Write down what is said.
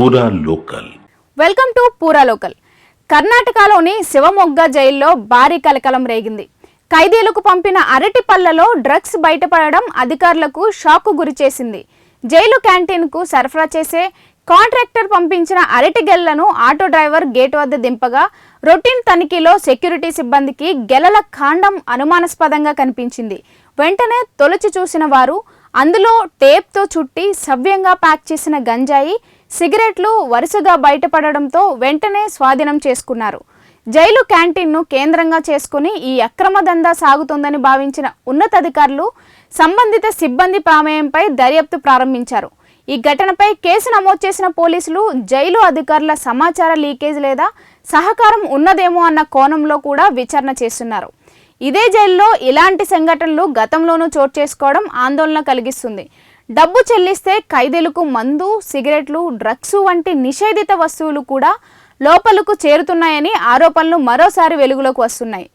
Poora local welcome to Poora local కర్ణాటకలోని శివమొగ్గ జైల్లో భారీ కలకలం రేగింది. ఖైదీలకు పంపిన అరటి పళ్ళలో డ్రగ్స్ బయటపడడం అధికారులకు షాక్ గురిచేసింది జైలు క్యాంటీన్కు సరఫరా చేసే కాంట్రాక్టర్ పంపించిన అరటి గెల్లను ఆటో డ్రైవర్ గేట్ వద్ద దింపగా రొటీన్ తనిఖీలో సెక్యూరిటీ సిబ్బందికి గెలల కాండం అనుమానాస్పదంగా కనిపించింది. వెంటనే తొలచి చూసిన వారు అందులో టేప్తో చుట్టి సవ్యంగా ప్యాక్ చేసిన గంజాయి సిగరెట్లు వరుసగా బయటపడడంతో వెంటనే స్వాధీనం చేసుకున్నారు. జైలు క్యాంటీన్ను కేంద్రంగా చేసుకుని ఈ అక్రమ దందా సాగుతోందని భావించిన ఉన్నతాధికారులు సంబంధిత సిబ్బంది ప్రమేయంపై దర్యాప్తు ప్రారంభించారు. ఈ ఘటనపై కేసు నమోదు చేసిన పోలీసులు జైలు అధికారుల సమాచార లీకేజ్ లేదా సహకారం ఉన్నదేమో అన్న కోణంలో కూడా విచారణ చేస్తున్నారు. ఇదే జైల్లో ఇలాంటి సంఘటనలు గతంలోనూ చోటు చేసుకోవడం ఆందోళన కలిగిస్తుంది. డబ్బు చెల్లిస్తే ఖైదీలకు మందు సిగరెట్లు డ్రగ్స్ వంటి నిషేధిత వస్తువులు కూడా లోపలకు చేరుతున్నాయని ఆరోపణలు మరోసారి వెలుగులోకి వస్తున్నాయి.